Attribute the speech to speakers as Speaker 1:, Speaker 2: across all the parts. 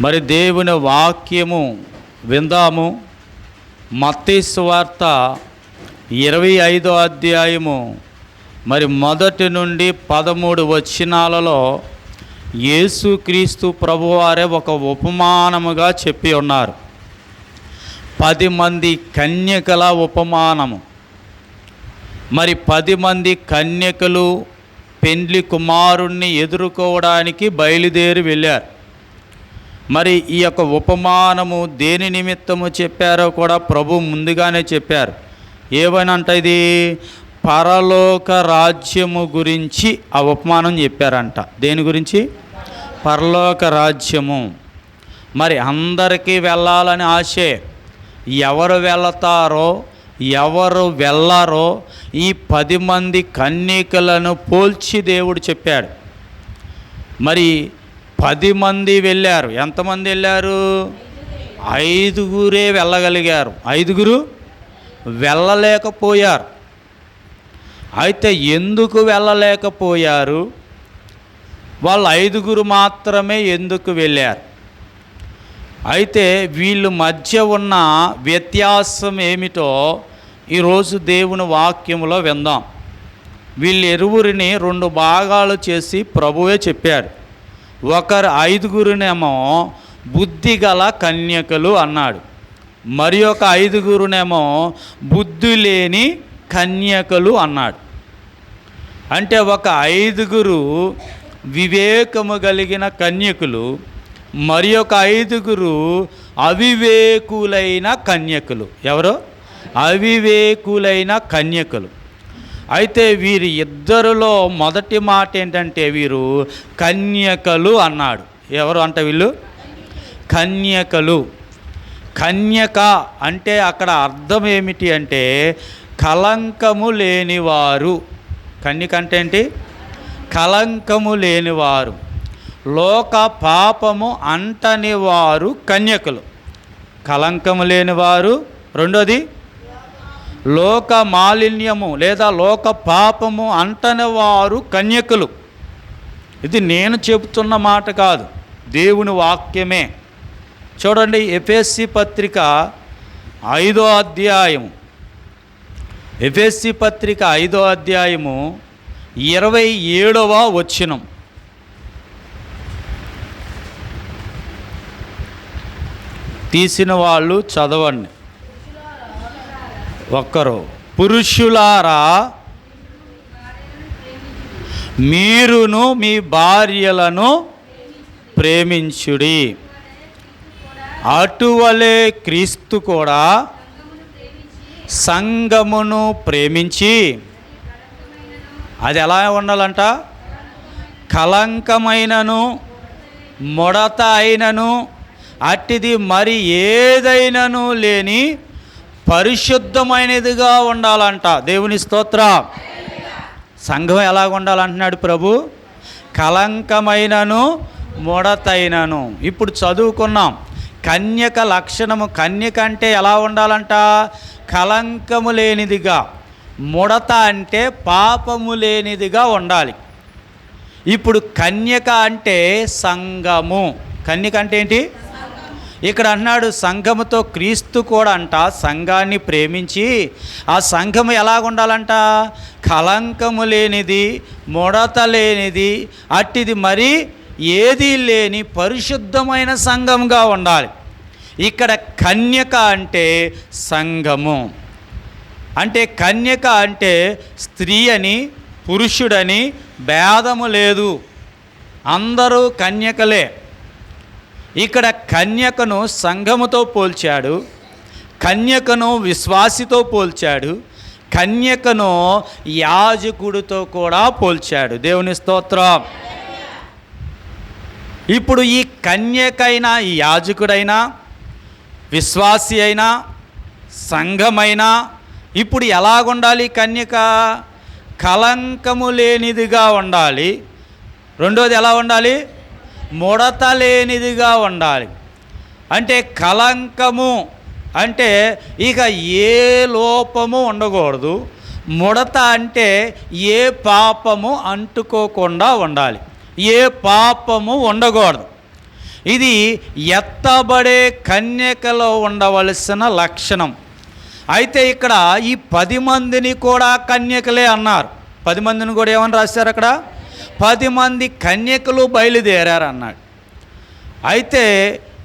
Speaker 1: మరి దేవుని వాక్యము విందాము. మత్తీసు వార్త ఇరవై ఐదో అధ్యాయము మరి మొదటి నుండి పదమూడు వచనాలలో యేసుక్రీస్తు ప్రభువారే ఒక ఉపమానముగా చెప్పి ఉన్నారు. పది మంది కన్యకల ఉపమానము. మరి పది మంది కన్యకలు పెండ్లి కుమారుణ్ణి ఎదుర్కోవడానికి బయలుదేరి వెళ్ళారు. మరి ఈ యొక్క ఉపమానము దేని నిమిత్తము చెప్పారో కూడా ప్రభు ముందుగానే చెప్పారు. ఏమనంట ఇది? పరలోక రాజ్యము గురించి ఆ ఉపమానం చెప్పారంట. దేని గురించి? పరలోక రాజ్యము. మరి అందరికీ వెళ్ళాలని ఆశే ఎవరు వెళతారో ఎవరు వెళ్ళారో ఈ పది మంది కన్యకలను పోల్చి దేవుడు చెప్పాడు. మరి పది మంది వెళ్ళారు. ఎంతమంది వెళ్ళారు? ఐదుగురే వెళ్ళగలిగారు. ఐదుగురు వెళ్ళలేకపోయారు. అయితే ఎందుకు వెళ్ళలేకపోయారు? వాళ్ళు ఐదుగురు మాత్రమే ఎందుకు వెళ్ళారు? అయితే వీళ్ళ మధ్య ఉన్న వ్యత్యాసం ఏమిటో ఈరోజు దేవుని వాక్యములో విందాం. వీళ్ళు ఎరువురిని రెండు భాగాలు చేసి ప్రభువే చెప్పాడు. ఒకరు ఐదుగురునేమో బుద్ధి గల కన్యకలు అన్నాడు. మరి ఒక ఐదుగురునేమో బుద్ధి లేని కన్యకలు అన్నాడు. అంటే ఒక ఐదుగురు వివేకము కలిగిన కన్యకులు మరి ఒక ఐదుగురు అవివేకులైన కన్యకులు. ఎవరు? అవివేకులైన కన్యకులు. అయితే వీరి ఇద్దరిలో మొదటి మాట ఏంటంటే వీరు కన్యకలు అన్నాడు. ఎవరు అంట వీళ్ళు? కన్యకలు. కన్యక అంటే అక్కడ అర్థం ఏమిటి అంటే కలంకము లేనివారు. కన్యక అంటే ఏంటి? కలంకము లేనివారు. లోక పాపము అంటని వారు కన్యకలు. కలంకము లేనివారు. రెండోది లోక మాలిన్యము లేదా లోక పాపము అంటని వారు కన్యకులు. ఇది నేను చెబుతున్న మాట కాదు దేవుని వాక్యమే. చూడండి ఎఫ్ఎస్సి పత్రిక ఐదో అధ్యాయము. ఎఫ్ఎస్సి పత్రిక ఐదో అధ్యాయము ఇరవై ఏడవ వచనం. తీసిన వాళ్ళు చదవండి. ఒక్కరు. పురుషులారా మీరును మీ భార్యలను ప్రేమించుడి. అటువలే క్రీస్తు కూడా సంగమును ప్రేమించి అది ఎలా ఉండాలంట? కలంకమైనను ముడత అయినను అట్టిది మరి ఏదైనను లేని పరిశుద్ధమైనదిగా ఉండాలంట. దేవుని స్తోత్ర. సంఘం ఎలాగ ఉండాలంటున్నాడు ప్రభు? కలంకమైనను ముడతైనను. ఇప్పుడు చదువుకున్నాం. కన్యక లక్షణము కన్యక అంటే ఎలా ఉండాలంట? కలంకము లేనిదిగా. ముడత అంటే పాపము లేనిదిగా ఉండాలి. ఇప్పుడు కన్యక అంటే సంఘము. కన్యక అంటే ఏంటి? ఇక్కడ అన్నాడు సంఘముతో క్రీస్తు కూడా అంట సంఘాన్ని ప్రేమించి ఆ సంఘము ఎలా ఉండాలంట కలంకము లేనిది ముడత లేనిది అట్టిది మరి ఏదీ లేని పరిశుద్ధమైన సంఘంగా ఉండాలి. ఇక్కడ కన్యక అంటే సంఘము. అంటే కన్యక అంటే స్త్రీ అని పురుషుడని భేదము లేదు. అందరూ కన్యకలే. ఇక్కడ కన్యకను సంఘముతో పోల్చాడు కన్యకను విశ్వాసితో పోల్చాడు కన్యకను యాజకుడితో కూడా పోల్చాడు. దేవుని స్తోత్రం. ఇప్పుడు ఈ కన్యకైనా ఈ యాజకుడైనా విశ్వాసి అయినా సంఘమైనా ఇప్పుడు ఎలాగుండాలి కన్యక? కలంకము లేనిదిగా ఉండాలి. రెండోది ఎలా ఉండాలి? ముడత లేనిదిగా ఉండాలి. అంటే కలంకము అంటే ఇక ఏ లోపము ఉండకూడదు. ముడత అంటే ఏ పాపము అంటుకోకుండా ఉండాలి. ఏ పాపము ఉండకూడదు. ఇది ఎత్తబడే కన్యకలో ఉండవలసిన లక్షణం. అయితే ఇక్కడ ఈ పది మందిని కూడా కన్యకలే అన్నారు. పది మందిని కూడా ఏమని రాశారు అక్కడ? పది మంది కన్యకలు బయలుదేరారు అన్నాడు అయితే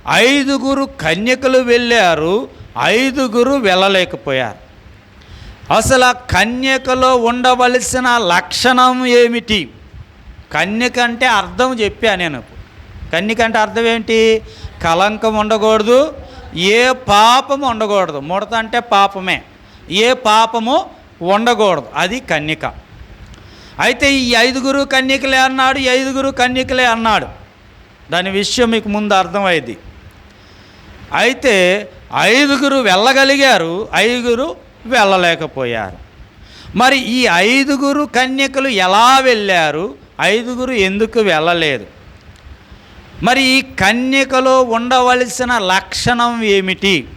Speaker 1: ఐదుగురు కన్యకలు వెళ్ళారు ఐదుగురు వెళ్ళలేకపోయారు. అసలు ఆ కన్యకలో ఉండవలసిన లక్షణం ఏమిటి? కన్యక అంటే అర్థం చెప్పా నేను. కన్యక అంటే అర్థం ఏంటి? కలంకం ఉండకూడదు ఏ పాపము ఉండకూడదు. ముడత అంటే పాపమే. ఏ పాపము ఉండకూడదు. అది కన్యక. అయితే ఈ ఐదుగురు కన్యకలే అన్నాడు ఈ ఐదుగురు కన్యకలే అన్నాడు. దాని విషయం మీకు ముందు అర్థమైంది. అయితే ఐదుగురు వెళ్ళగలిగారు ఐదుగురు వెళ్ళలేకపోయారు. మరి ఈ ఐదుగురు కన్యకలు ఎలా వెళ్ళారు? ఐదుగురు ఎందుకు వెళ్ళలేదు? మరి ఈ కన్యకలో ఉండవలసిన లక్షణం ఏమిటి?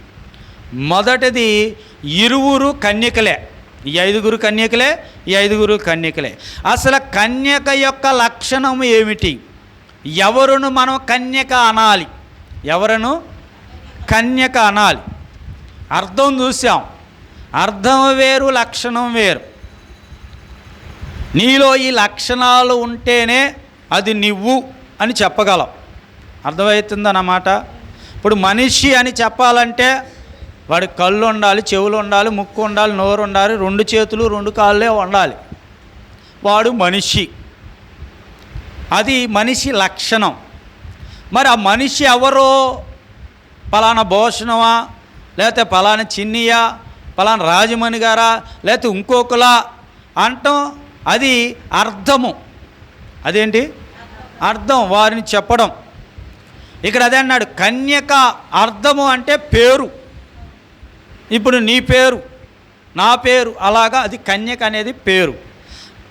Speaker 1: మొదటిది ఇరువురు కన్యకలే. ఈ ఐదుగురు కన్యకలే ఈ ఐదుగురు కన్యకలే. అసలు కన్యక యొక్క లక్షణం ఏమిటి? ఎవరును మనం కన్యక అనాలి? ఎవరును? కన్యక అనాలి. అర్థం చూసాం అర్థం వేరు లక్షణం వేరు. నీలో ఈ లక్షణాలు ఉంటేనే అది నువ్వు అని చెప్పగలం. అర్థమవుతుందన్నమాట ఇప్పుడు మనిషి అని చెప్పాలంటే వాడి కళ్ళు ఉండాలి చెవులు ఉండాలి ముక్కు ఉండాలి నోరు ఉండాలి రెండు చేతులు రెండు కాళ్ళే ఉండాలి. వాడు మనిషి. అది మనిషి లక్షణం. మరి ఆ మనిషి ఎవరో? పలానా భోషణమా? లేకపోతే పలానా చిన్నియా? పలానా రాజమణి గారా? లేకపోతే ఇంకొకలా? అంటాం అది అర్థము. అదేంటి? అర్థం వారిని చెప్పడం. ఇక్కడ అదే అన్నాడు కన్యక అర్థము అంటే పేరు. ఇప్పుడు నీ పేరు నా పేరు అలాగా అది కన్యక అనేది పేరు.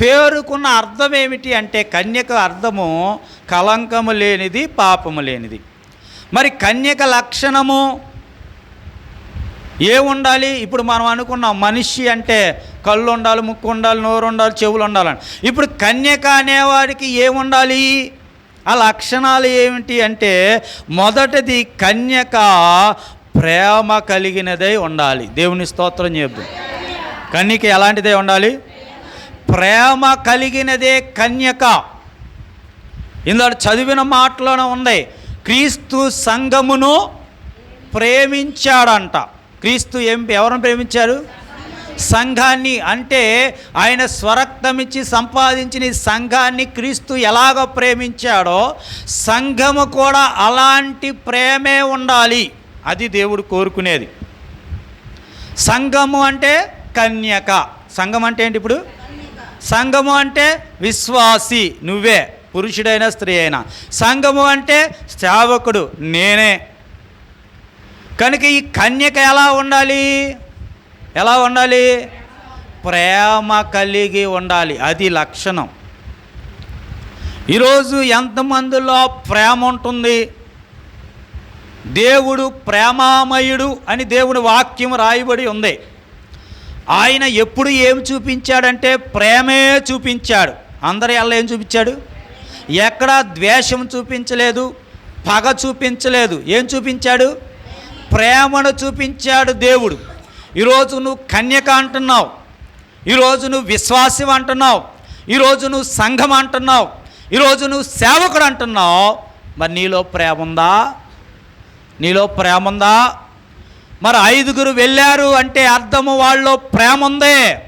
Speaker 1: పేరుకున్న అర్థం ఏమిటి అంటే కన్యక అర్థము కలంకము లేనిది పాపము లేనిది. మరి కన్యక లక్షణము ఏ ఉండాలి? ఇప్పుడు మనం అనుకున్నాం మనిషి అంటే కళ్ళు ఉండాలి ముక్కు ఉండాలి నోరు ఉండాలి చెవులు ఉండాలని ఇప్పుడు కన్యక అనేవాడికి ఏముండాలి ఆ లక్షణాలు ఏమిటి అంటే మొదటిది కన్యక ప్రేమ కలిగినదై ఉండాలి. దేవుని స్తోత్రం చెప్దు కన్యక ఎలాంటిదే ఉండాలి? ప్రేమ కలిగినదే కన్యక. ఇందులో చదివిన మాటలోనే ఉంది క్రీస్తు సంఘమును ప్రేమించాడంట. క్రీస్తు ఏం ఎవరిని ప్రేమించారు సంఘాన్ని. అంటే ఆయన స్వరక్తమిచ్చి సంపాదించిన ఈ సంఘాన్ని క్రీస్తు ఎలాగ ప్రేమించాడో సంఘము కూడా అలాంటి ప్రేమే ఉండాలి. అది దేవుడు కోరుకునేది. సంఘము అంటే కన్యక. సంఘం అంటే ఏంటి ఇప్పుడు? సంఘము అంటే విశ్వాసి నువ్వే పురుషుడైనా స్త్రీ అయినా. సంఘము అంటే సేవకుడు నేనే. కనుక ఈ కన్యక ఎలా ఉండాలి? ఎలా ఉండాలి? ప్రేమ కలిగి ఉండాలి అది లక్షణం. ఈరోజు ఎంతమందిలో ప్రేమ ఉంటుంది? దేవుడు ప్రేమామయుడు అని దేవుని వాక్యం రాయబడి ఉంది. ఆయన ఎప్పుడు ఏం చూపించాడంటే ప్రేమే చూపించాడు. అందరి వల్ల ఏం చూపించాడు? ఎక్కడా ద్వేషం చూపించలేదు పగ చూపించలేదు. ఏం చూపించాడు? ప్రేమను చూపించాడు దేవుడు. ఈరోజు నువ్వు కన్యక అంటున్నావు. ఈరోజు నువ్వు విశ్వాసం అంటున్నావు. ఈరోజు నువ్వు సంఘం అంటున్నావు. ఈరోజు నువ్వు సేవకుడు అంటున్నావు. మరి నీలో ప్రేమ ఉందా? నీలో ప్రేమ ఉందా? మరి ఐదుగురు వెళ్ళారు అంటే అర్థము వాళ్ళు ప్రేమ ఉందే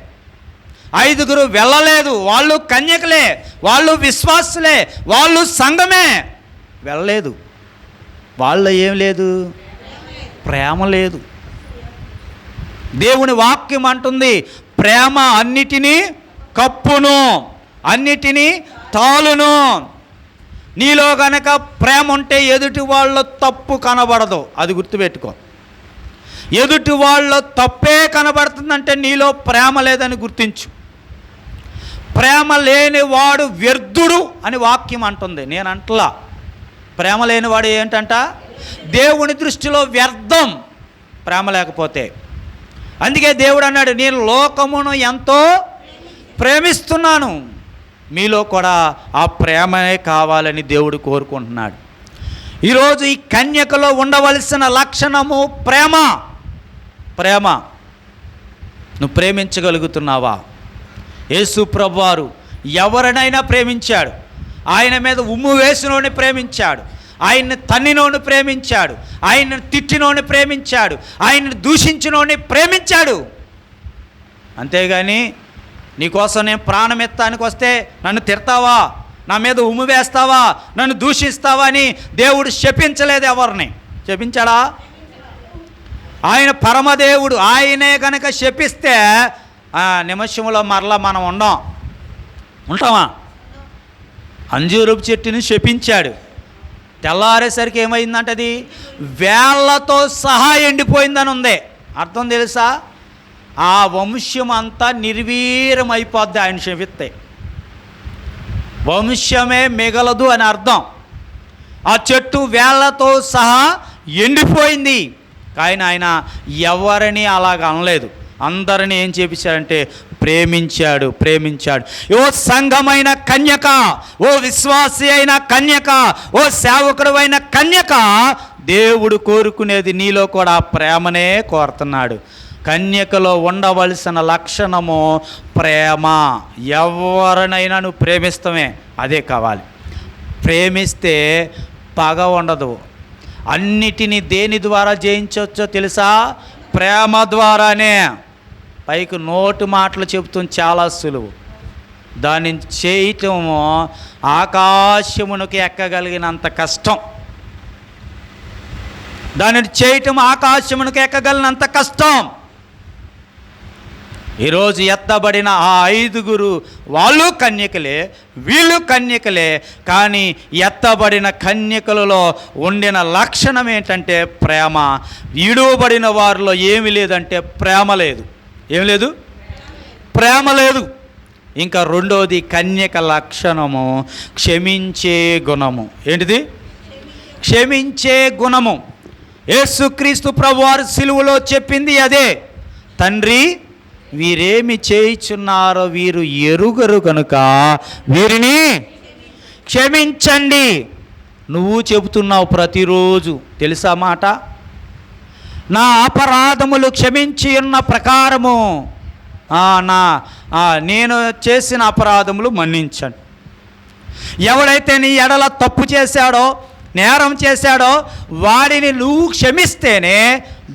Speaker 1: ఐదుగురు వెళ్ళలేదు వాళ్ళు కన్యకలే వాళ్ళు విశ్వాసులే వాళ్ళు సంఘమే. వెళ్ళలేదు. వాళ్ళు ఏం లేదు? ప్రేమ లేదు. దేవుని వాక్యం అంటుంది ప్రేమ అన్నిటినీ కప్పును అన్నిటినీ తాలును. నీలో గనక ప్రేమ ఉంటే ఎదుటి వాళ్ళ తప్పు కనబడదు. అది గుర్తుపెట్టుకో. ఎదుటి వాళ్ళ తప్పే కనబడుతుందంటే నీలో ప్రేమ లేదని గుర్తించు. ప్రేమ లేని వాడు వ్యర్థుడు అని వాక్యం అంటుంది. నేను అంటలా. ప్రేమ లేనివాడు ఏంటంట? దేవుని దృష్టిలో వ్యర్థం ప్రేమ లేకపోతే. అందుకే దేవుడు అన్నాడు నేను లోకమును ఎంతో ప్రేమిస్తున్నాను. మీలో కూడా ఆ ప్రేమనే కావాలని దేవుడు కోరుకుంటున్నాడు. ఈరోజు ఈ కన్యకలో ఉండవలసిన లక్షణము ప్రేమ. ప్రేమ నువ్వు ప్రేమించగలుగుతున్నావా? యేసు ప్రభువారు ఎవరినైనా ప్రేమించాడు. ఆయన మీద ఉమ్ము వేసినోని ప్రేమించాడు. ఆయన్ని తన్నినోని ప్రేమించాడు. ఆయన్ని తిట్టినోని ప్రేమించాడు. ఆయన్ని దూషించినోని ప్రేమించాడు. అంతేగాని నీకోసం నేను ప్రాణం ఎత్తానికి వస్తే నన్ను తిడతావా? నా మీద ఉమ్ము వేస్తావా? నన్ను దూషిస్తావా అని దేవుడు శపించలేదు ఎవరిని. శపించాడా? ఆయన పరమదేవుడు. ఆయనే కనుక శపిస్తే ఆ నిమిషంలో మరలా మనం ఉండం. ఉంటామా? అంజూరపు చెట్టుని శపించాడు. తెల్లారేసరికి ఏమైందంటే అది వేళ్ళతో సహా ఎండిపోయిందని ఉంది అర్థం తెలుసా? ఆ వంశం అంతా నిర్వీర్యం అయిపోద్ది ఆయన శపిస్తే. వంశమే మిగలదు అని అర్థం. ఆ చెట్టు వేళ్ళతో సహా ఎండిపోయింది. కానీ ఆయన ఎవరిని అలాగ అనలేదు. అందరిని ఏం చేపించాడంటే ప్రేమించాడు ప్రేమించాడు. ఓ సంఘమైన కన్యక ఓ విశ్వాసి అయిన కన్యక ఓ సేవకుడు అయిన కన్యక దేవుడు కోరుకునేది నీలో కూడా ప్రేమనే కోరుతున్నాడు. కన్యకలో ఉండవలసిన లక్షణము ప్రేమ. ఎవరినైనా నువ్వు ప్రేమిస్తామే అదే కావాలి. ప్రేమిస్తే పగ ఉండదు. అన్నిటినీ దేని ద్వారా జయించవచ్చో తెలుసా? ప్రేమ ద్వారానే. పైకి నోటు మాటలు చెబుతుంది చాలా సులువు. దాన్ని చేయటము ఆకాశమునకు ఎక్కగలిగినంత కష్టం. దానిని చేయటం ఆకాశమునకు ఎక్కగలిగినంత కష్టం. ఈరోజు ఎత్తబడిన ఆ ఐదుగురు వాళ్ళు కన్యకలే వీళ్ళు కన్యకలే కానీ ఎత్తబడిన కన్యకలలో ఉండిన లక్షణం ఏంటంటే ప్రేమ. విడువబడిన వారిలో ఏమి లేదంటే ప్రేమ లేదు. ఏమి లేదు? ప్రేమ లేదు. ఇంకా రెండోది కన్యక లక్షణము క్షమించే గుణము. ఏంటిది? క్షమించే గుణము. యేసుక్రీస్తు ప్రభువారు సిలువలో చెప్పింది అదే. తండ్రి వీరేమి చేయుచున్నారో వీరు ఎరుగరు కనుక వీరిని క్షమించండి. నువ్వు చెబుతున్నావు ప్రతిరోజు తెలుసా మాట? నా అపరాధములు క్షమించి ఉన్న ప్రకారము నా నేను చేసిన అపరాధములు మన్నించండి. ఎవడైతే నీ ఎడల తప్పు చేశాడో నేరం చేశాడో వాడిని నువ్వు క్షమిస్తేనే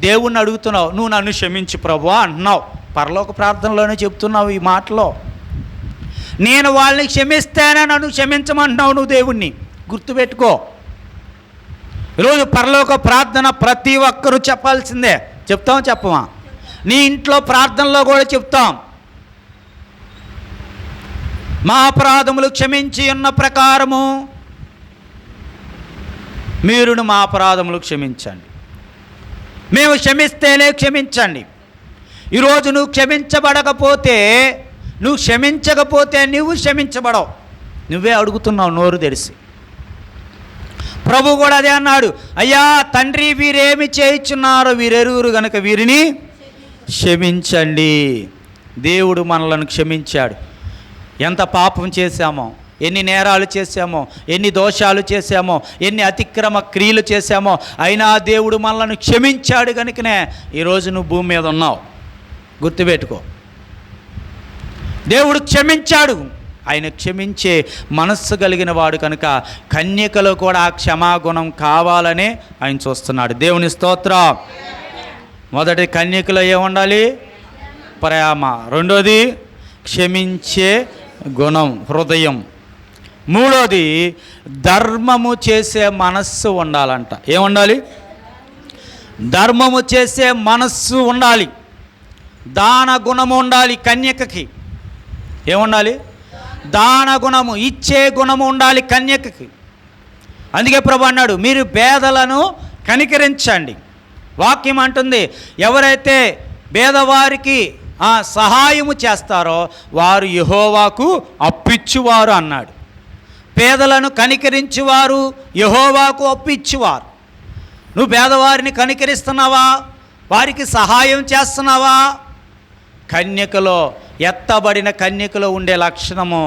Speaker 1: దేవుణ్ణి అడుగుతున్నావు నువ్వు నన్ను క్షమించు ప్రభు అంటున్నావు. పరలోక ప్రార్థనలోనే చెప్తున్నావు ఈ మాటలో. నేను వాళ్ళని క్షమిస్తేనే నన్ను క్షమించమంటున్నావు నువ్వు దేవుణ్ణి. గుర్తుపెట్టుకో. ఈరోజు పరలోక ప్రార్థన ప్రతి ఒక్కరూ చెప్పాల్సిందే. చెప్తాం చెప్పమా నీ ఇంట్లో ప్రార్థనలో కూడా చెప్తాం. మా అపరాధములు క్షమించి ఉన్న ప్రకారము మీరును మా అపరాధములు క్షమించండి. మేము క్షమిస్తేనే క్షమించండి. ఈరోజు నువ్వు క్షమించబడకపోతే నువ్వు క్షమించకపోతే నువ్వు క్షమించబడవు. నువ్వే అడుగుతున్నావు నోరు తెరిసి. ప్రభు కూడా అదే అన్నాడు అయ్యా తండ్రి వీరేమి చేయించున్నారో వీరెరుగురు గనక వీరిని క్షమించండి. దేవుడు మనలను క్షమించాడు. ఎంత పాపం చేశామో ఎన్ని నేరాలు చేశామో ఎన్ని దోషాలు చేశామో ఎన్ని అతిక్రమ క్రియలు చేశామో అయినా దేవుడు మనలను క్షమించాడు కనుకనే ఈరోజు నువ్వు భూమి మీద ఉన్నావు. గుర్తుపెట్టుకో. దేవుడు క్షమించాడు. ఆయన క్షమించే మనస్సు కలిగిన వాడు కనుక కన్యకలో కూడా ఆ క్షమాగుణం కావాలనే ఆయన చూస్తున్నాడు. దేవుని స్తోత్రం. మొదటి కన్యకలో ఏముండాలి? ప్రేమ రెండోది క్షమించే గుణం హృదయం. మూడోది ధర్మము చేసే మనస్సు ఉండాలంట. ఏముండాలి? ధర్మము చేసే మనస్సు ఉండాలి. దాన గుణము ఉండాలి కన్యకకి. ఏముండాలి? దాన గుణము ఇచ్చే గుణము ఉండాలి కన్యకకి. అందుకే ప్రభు అన్నాడు మీరు పేదలను కనికరించండి. వాక్యం అంటుంది ఎవరైతే పేదవారికి ఆ, సహాయము చేస్తారో వారు యహోవాకు అప్పిచ్చువారు అన్నాడు. పేదలను కనికరించువారు యహోవాకు అప్పిచ్చువారు. నువ్వు పేదవారిని కనికరిస్తున్నావా? వారికి సహాయం చేస్తున్నావా? కన్యకలో ఎత్తబడిన కన్యకలో ఉండే లక్షణము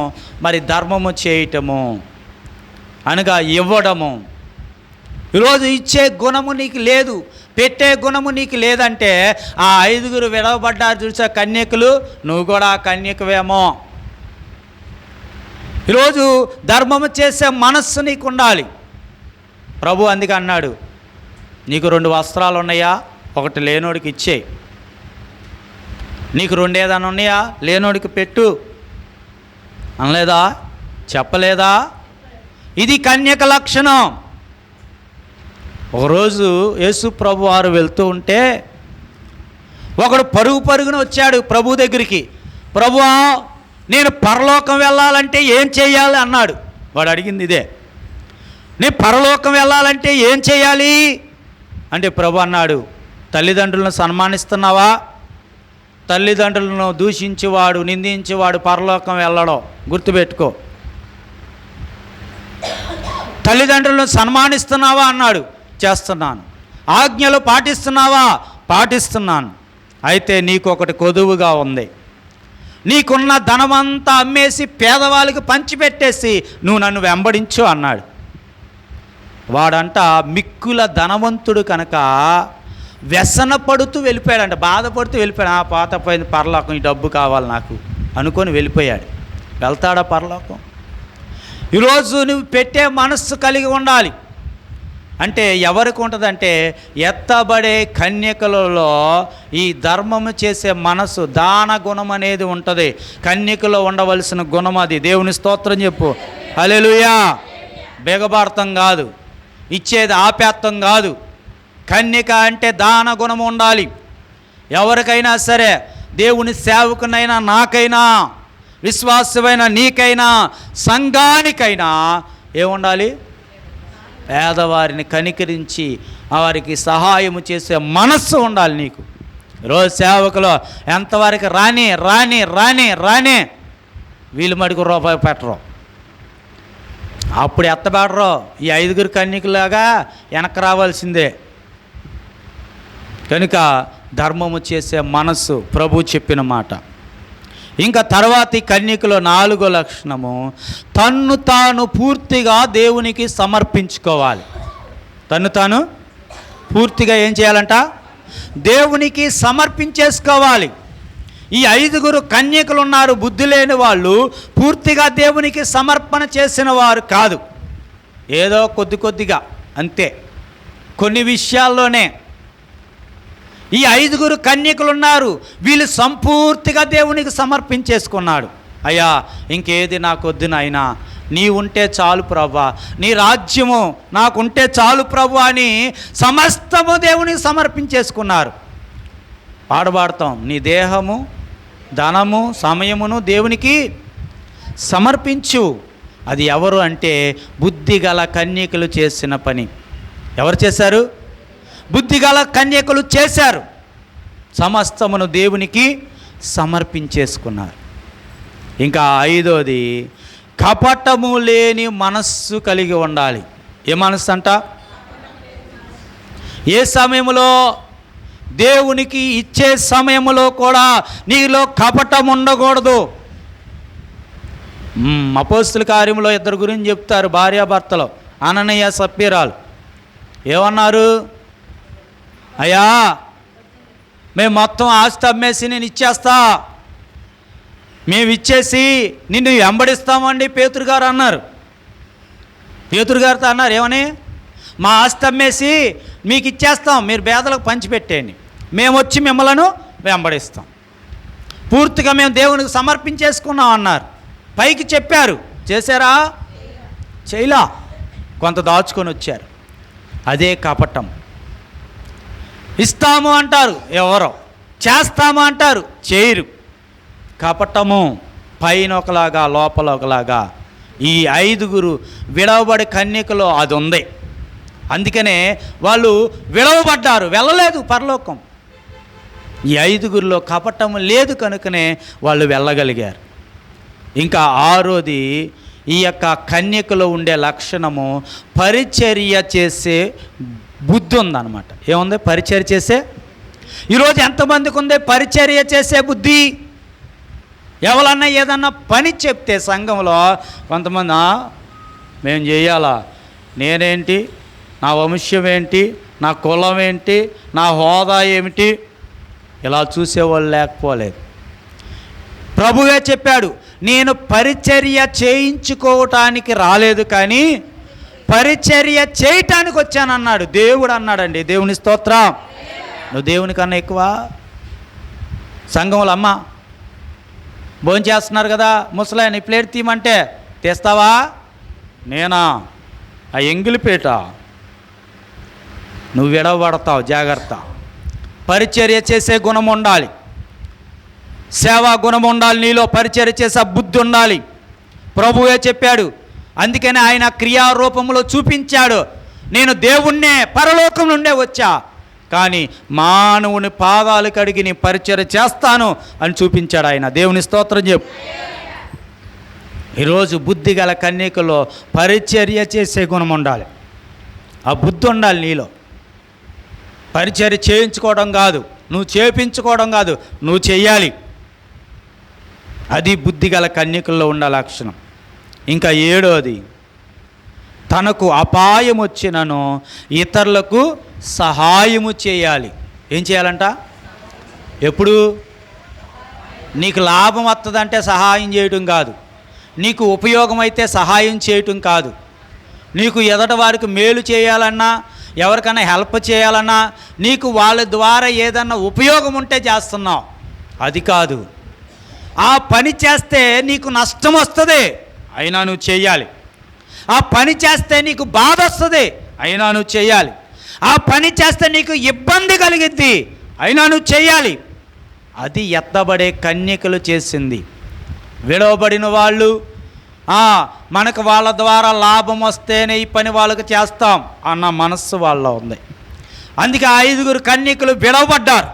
Speaker 1: మరి ధర్మము చేయటము అనగా ఇవ్వడము. ఈరోజు ఇచ్చే గుణము నీకు లేదు పెట్టే గుణము నీకు లేదంటే ఆ ఐదుగురు విడవబడ్డారు చూసా కన్యకులు నువ్వు కూడా ఆ కన్యకవేమో. ఈరోజు ధర్మము చేసే మనస్సు నీకు ఉండాలి ప్రభు అందుకే అన్నాడు నీకు రెండు వస్త్రాలు ఉన్నాయా ఒకటి లేనోడికి ఇచ్చేయి. నీకు రెండు ఉన్నాయా? లేనోడికి పెట్టు. అనలేదా? చెప్పలేదా? ఇది కన్యక లక్షణం. ఒకరోజు యేసు ప్రభు వారు వెళ్తూ ఉంటే ఒకడు పరుగు పరుగున వచ్చాడు ప్రభు దగ్గరికి. ప్రభువా నేను పరలోకం వెళ్ళాలంటే ఏం చేయాలి? అన్నాడు. వాడు అడిగింది ఇదే. నేను పరలోకం వెళ్ళాలంటే ఏం చేయాలి? అంటే ప్రభు అన్నాడు. తల్లిదండ్రులను సన్మానిస్తున్నావా? తల్లిదండ్రులను దూషించేవాడు నిందించేవాడు పరలోకం వెళ్ళడం గుర్తుపెట్టుకో. తల్లిదండ్రులను సన్మానిస్తున్నావా అన్నాడు. చేస్తున్నాను. ఆజ్ఞలు పాటిస్తున్నావా? పాటిస్తున్నాను. అయితే నీకు ఒకటి కొదువుగా ఉంది. నీకున్న ధనమంతా అమ్మేసి పేదవాళ్ళకి పంచిపెట్టేసి నువ్వు నన్ను వెంబడించు అన్నాడు. వాడంట మిక్కుల ధనవంతుడు కనుక వ్యసన పడుతూ వెళ్ళిపోయాడంట బాధపడుతూ వెళ్ళిపోయాడు. ఆ పాత పోయింది పరలోకం ఈ డబ్బు కావాలి నాకు అనుకొని వెళ్ళిపోయాడు. వెళ్తాడా పరలోకం? ఈరోజు నువ్వు పెట్టే మనస్సు కలిగి ఉండాలి. అంటే ఎవరికి ఉంటుందంటే ఎత్తబడే కన్యకలలో ఈ ధర్మము చేసే మనసు దాన గుణం అనేది ఉంటుంది. కన్యకలో ఉండవలసిన గుణం అది. దేవుని స్తోత్రం చెప్పు. అలెలుయా బేగభారతం కాదు. ఇచ్చేది ఆపేత్తం కాదు. కన్యక అంటే దాన గుణం ఉండాలి. ఎవరికైనా సరే దేవుని సేవకునైనా నాకైనా విశ్వాసమైన నీకైనా సంఘానికైనా ఏముండాలి? పేదవారిని కనికరించి వారికి సహాయము చేసే మనస్సు ఉండాలి నీకు. రోజు సేవకులు ఎంతవరకు రాని రాని రాని రాని వీళ్ళు మటుకు రూపాయి పెట్టరు. అప్పుడు ఎత్తబడరు ఈ ఐదుగురు కన్యకులాగా వెనక్కి రావాల్సిందే. కనుక ధర్మము చేసే మనస్సు ప్రభు చెప్పిన మాట. ఇంకా తర్వాతి కన్యకలో నాలుగో లక్షణము తన్ను తాను పూర్తిగా దేవునికి సమర్పించుకోవాలి. తన్ను తాను పూర్తిగా ఏం చేయాలంట? దేవునికి సమర్పించేసుకోవాలి. ఈ ఐదుగురు కన్యకులు ఉన్నారు బుద్ధి లేని వాళ్ళు పూర్తిగా దేవునికి సమర్పణ చేసిన వారు కాదు. ఏదో కొద్ది కొద్దిగా అంతే. కొన్ని విషయాల్లోనే ఈ ఐదుగురు కన్యకులు ఉన్నారు వీళ్ళు సంపూర్తిగా దేవునికి సమర్పించేసుకున్నాడు. అయ్యా ఇంకేది నాకు వద్దు నాయనా. నీ ఉంటే చాలు ప్రభా నీ రాజ్యము నాకుంటే చాలు ప్రభు అని సమస్తము దేవునికి సమర్పించేసుకున్నారు. పాడబాడతాం. నీ దేహము ధనము సమయమును దేవునికి సమర్పించు. అది ఎవరు అంటే బుద్ధిగల కన్యకులు చేసిన పని. ఎవరు చేశారు? బుద్ధిగల కన్యకులు చేశారు. సమస్తమును దేవునికి సమర్పించేసుకున్నారు. ఇంకా ఐదోది కపటము లేని మనస్సు కలిగి ఉండాలి. ఏ మనస్సు అంట ఏ సమయంలో దేవునికి ఇచ్చే సమయంలో కూడా నీలో కపటం ఉండకూడదు. అపోస్తుల కార్యంలో ఇద్దరు గురించి చెప్తారు భార్యాభర్తలు అననయ్య సప్పీరాలు ఏమన్నారు? అయ్యా మేము మొత్తం ఆస్తి అమ్మేసి నేను ఇచ్చేస్తా. మేము ఇచ్చేసి నిన్ను వెంబడిస్తామండి పేతురు గారు అన్నారు. పేతురు గారితో అన్నారు ఏమని? మా ఆస్తి అమ్మేసి మీకు ఇచ్చేస్తాం మీరు పేదలకు పంచిపెట్టేయండి. మేము వచ్చి మిమ్మలను వెంబడిస్తాం. పూర్తిగా మేము దేవునికి సమర్పించేసుకున్నాం అన్నారు. పైకి చెప్పారు చేశారా? చేయలా. కొంత దాచుకొని వచ్చారు. అదే కపటం. ఇస్తాము అంటారు ఎవరో. చేస్తాము అంటారు చేయరు. కపటము పైన ఒకలాగా లోపల ఒకలాగా. ఈ ఐదుగురు విడవబడి కన్యకలో అది ఉంది అందుకనే వాళ్ళు విడవబడ్డారు వెళ్ళలేదు పరలోకం. ఈ ఐదుగురిలో కపటము లేదు కనుకనే వాళ్ళు వెళ్ళగలిగారు. ఇంకా ఆరోది ఈ యొక్క కన్యకలో ఉండే లక్షణము పరిచర్య చేసే బుద్ధి ఉందన్నమాట. ఏముంది? పరిచర్య చేసే. ఈరోజు ఎంతమందికి ఉంది? పరిచర్య చేసే బుద్ధి? ఎవరన్నా ఏదన్నా పని చెప్తే సంఘంలో కొంతమంది మేము చేయాలా? నేనేంటి? నా వంశం ఏంటి? నా కులం ఏంటి? నా హోదా ఏమిటి? ఇలా చూసేవాళ్ళు లేకపోలేదు. ప్రభువే చెప్పాడు నేను పరిచర్య చేయించుకోవటానికి రాలేదు కానీ పరిచర్య చేయటానికి వచ్చానన్నాడు. దేవుడు అన్నాడండి దేవుని స్తోత్రం. నువ్వు దేవుని కన్నా ఎక్కువ సంఘంలో అమ్మ. భోజనం చేస్తున్నారు కదా ముసలాయన ప్లేట్ తీయమంటే తీస్తావా? నేనా? ఆ ఎంగిలిపేట నువ్వు విడవబడతావు జాగ్రత్త. పరిచర్య చేసే గుణం ఉండాలి. సేవా గుణం ఉండాలి నీలో పరిచర్య చేసే బుద్ధి ఉండాలి. ప్రభువే చెప్పాడు అందుకని ఆయన క్రియారూపంలో చూపించాడు. నేను దేవుణ్ణే పరలోకం నుండే వచ్చా. కానీ మానవుని పాదాలు కడిగి నీ పరిచర్య చేస్తాను అని చూపించాడు ఆయన. దేవుని స్తోత్రం చెప్పు. ఈరోజు బుద్ధి గల కన్యకలో పరిచర్య చేసే గుణం ఉండాలి. ఆ బుద్ధి ఉండాలి నీలో. పరిచర్య చేయించుకోవడం కాదు. నువ్వు చేపించుకోవడం కాదు. నువ్వు చేయాలి అది బుద్ధి గల కన్యకల్లో ఉండాలి లక్షణం ఇంకా ఏడోది తనకు అపాయం వచ్చినను ఇతరులకు సహాయము చేయాలి. ఏం చేయాలంట? ఎప్పుడు? నీకు లాభం వస్తుందంటే సహాయం చేయటం కాదు. నీకు ఉపయోగం అయితే సహాయం చేయటం కాదు. నీకు ఎదట వారికి మేలు చేయాలన్నా ఎవరికైనా హెల్ప్ చేయాలన్నా నీకు వాళ్ళ ద్వారా ఏదన్నా ఉపయోగం ఉంటే చేస్తున్నావు. అది కాదు. ఆ పని చేస్తే నీకు నష్టం వస్తుంది. అయినా నువ్వు చేయాలి. ఆ పని చేస్తే నీకు బాధ వస్తుంది అయినా నువ్వు చేయాలి. ఆ పని చేస్తే నీకు ఇబ్బంది కలిగిద్ది అయినా నువ్వు చేయాలి. అది ఎత్తబడే కన్యకలు చేసింది. విడవబడిన వాళ్ళు మనకు వాళ్ళ ద్వారా లాభం వస్తేనే ఈ పని వాళ్ళకి చేస్తాం అన్న మనస్సు వాళ్ళ ఉంది. అందుకే ఆ ఐదుగురు కన్యకులు విడవబడ్డారు.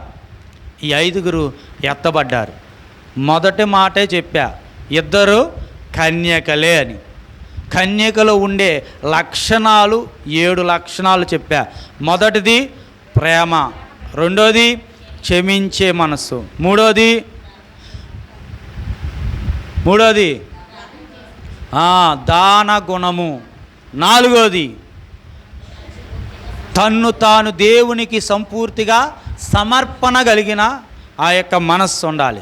Speaker 1: ఈ ఐదుగురు ఎత్తబడ్డారు. మొదటి మాటే చెప్పా ఇద్దరు కన్యకలే అని. కన్యకలో ఉండే లక్షణాలు ఏడు లక్షణాలు చెప్పా. మొదటిది ప్రేమ రెండోది క్షమించే మనస్సు మూడోది మూడోది దాన గుణము నాలుగోది తన్ను తాను దేవునికి సంపూర్తిగా సమర్పణ కలిగిన ఆ యొక్క మనస్సు ఉండాలి.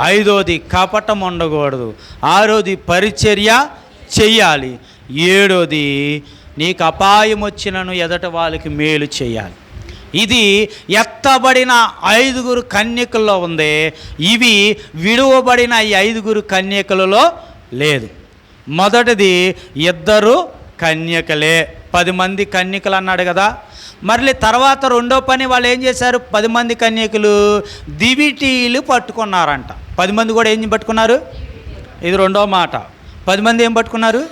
Speaker 1: ఐదోది కపటం ఉండకూడదు ఆరోది పరిచర్య చెయ్యాలి ఏడోది నీకు అపాయం వచ్చినను ఎదట వాళ్ళకి మేలు చేయాలి ఇది ఎత్తబడిన ఐదుగురు కన్యకల్లో ఉంది ఇవి విడువబడిన ఈ ఐదుగురు కన్యకలలో లేదు. మొదటిది ఇద్దరు కన్యకలే పది మంది కన్యకలు అన్నాడు కదా. మళ్ళీ తర్వాత రెండో పని వాళ్ళు ఏం చేశారు? పది మంది కన్యకులు దివిటీలు పట్టుకున్నారంట. పది మంది కూడా ఏం పట్టుకున్నారు? ఇది రెండో మాట. పది మంది ఏం పట్టుకున్నారు?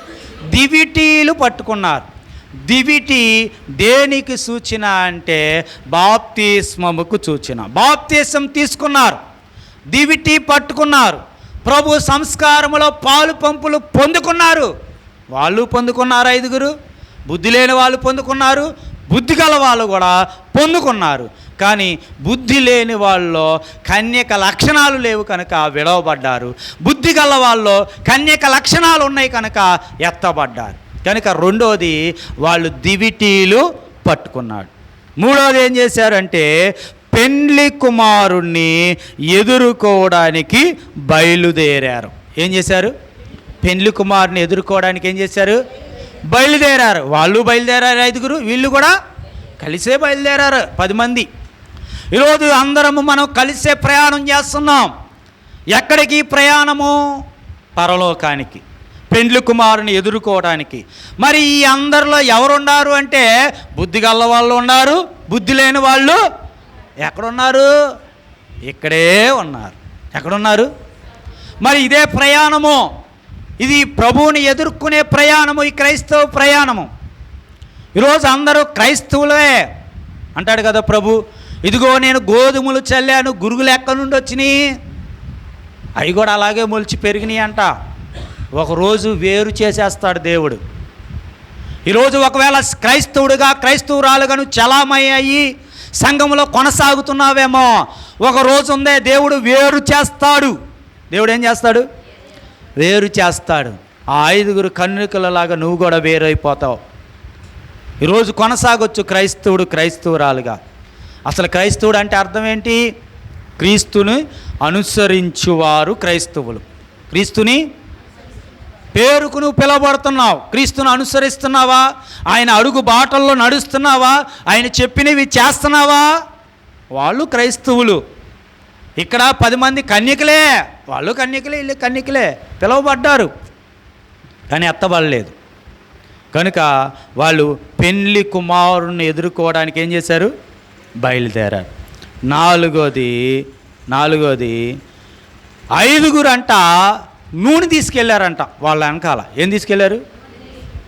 Speaker 1: దివిటీలు పట్టుకున్నారు. దివిటి దేనికి సూచన అంటే బాప్తిస్మముకు సూచన. బాప్తిస్మం తీసుకున్నారు. దివిటి పట్టుకున్నారు. ప్రభు సంస్కారములో పాలు పంపులు పొందుకున్నారు. వాళ్ళు పొందుకున్నారు ఐదుగురు? బుద్ధి లేని వాళ్ళు పొందుకున్నారు. బుద్ధి గల వాళ్ళు కూడా పొందుకున్నారు. కానీ బుద్ధి లేని వాళ్ళలో కన్యక లక్షణాలు లేవు కనుక విడవబడ్డారు. బుద్ధి గల వాళ్ళలో కన్యక లక్షణాలు ఉన్నాయి కనుక ఎత్తబడ్డారు. కనుక రెండోది వాళ్ళు దివిటీలు పట్టుకున్నాడు. మూడోది ఏం చేశారంటే పెండ్లి కుమారుణ్ణి ఎదుర్కోవడానికి బయలుదేరారు. ఏం చేశారు? పెండ్లి కుమారుని ఎదుర్కోవడానికి ఏం చేశారు? బయలుదేరారు. వాళ్ళు బయలుదేరారు ఐదుగురు వీళ్ళు కూడా కలిసే బయలుదేరారు పది మంది. ఈరోజు అందరము మనం కలిసే ప్రయాణం చేస్తున్నాం. ఎక్కడికి ప్రయాణము? పరలోకానికి పెండ్లి కుమారుని ఎదుర్కోవడానికి. మరి ఈ అందరిలో ఎవరున్నారు అంటే బుద్ధి గల్ల వాళ్ళు ఉన్నారు బుద్ధి లేని వాళ్ళు ఎక్కడున్నారు? ఇక్కడే ఉన్నారు. ఎక్కడున్నారు? మరి ఇదే ప్రయాణము. ఇది ప్రభువుని ఎదుర్కొనే ప్రయాణము ఈ క్రైస్తవ ప్రయాణము. ఈరోజు అందరూ క్రైస్తవులే. అంటాడు కదా ప్రభు ఇదిగో నేను గోధుమలు చల్లాను గురుగులు ఎక్కడి నుండి వచ్చినాయి. అవి కూడా అలాగే మొలిచి పెరిగినాయి అంట. ఒకరోజు వేరు చేసేస్తాడు దేవుడు. ఈరోజు ఒకవేళ క్రైస్తవుడిగా క్రైస్తవురాలుగా నువ్వు అయ్యి సంఘంలో కొనసాగుతున్నావేమో ఒక రోజు ఉందే దేవుడు వేరు చేస్తాడు. దేవుడు ఏం చేస్తాడు? వేరు చేస్తాడు. ఆ ఐదుగురు కన్నుకలలాగా నువ్వు కూడా వేరైపోతావు. ఈరోజు కొనసాగొచ్చు క్రైస్తవుడు క్రైస్తవురాలుగా. అసలు క్రైస్తవుడు అంటే అర్థం ఏంటి? క్రీస్తుని అనుసరించువారు క్రైస్తవులు. క్రీస్తుని పేరుకు నువ్వు పిలవబడుతున్నావు. క్రీస్తును అనుసరిస్తున్నావా? ఆయన అడుగు బాటల్లో నడుస్తున్నావా? ఆయన చెప్పినవి చేస్తున్నావా? వాళ్ళు క్రైస్తవులు. ఇక్కడ పది మంది కన్యకలే. వాళ్ళు కన్యకలే వీళ్ళు కన్యకలే. పిలువబడ్డారు. కానీ ఎత్తబడలేదు. కనుక వాళ్ళు పెళ్ళి కుమారుని ఎదుర్కోవడానికి ఏం చేశారు? బయలుదేరారు. నాలుగోది నాలుగోది ఐదుగురు అంట నూనె తీసుకెళ్ళారంట వాళ్ళ వెనకాల. ఏం తీసుకెళ్ళారు?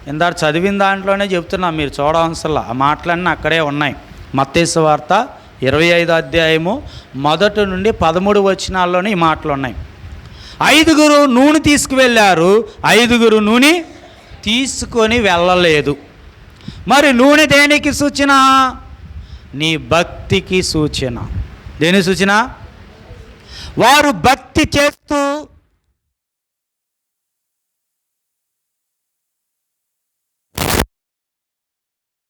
Speaker 1: ఇందాక చదివిన దాంట్లోనే చెప్తున్నా మీరు చూడవలసల్లా ఆ మాటలన్నీ అక్కడే ఉన్నాయి. మత్తేసు వార్త ఇరవై ఐదు అధ్యాయము మొదటి నుండి పదమూడు వచనాల్లోనే ఈ మాటలు ఉన్నాయి. ఐదుగురు నూనె తీసుకువెళ్ళారు. ఐదుగురు నూనె తీసుకొని వెళ్ళలేదు. మరి నూనె దేనికి సూచన? నీ భక్తికి సూచన. దేని సూచన? వారు భక్తి చేస్తూ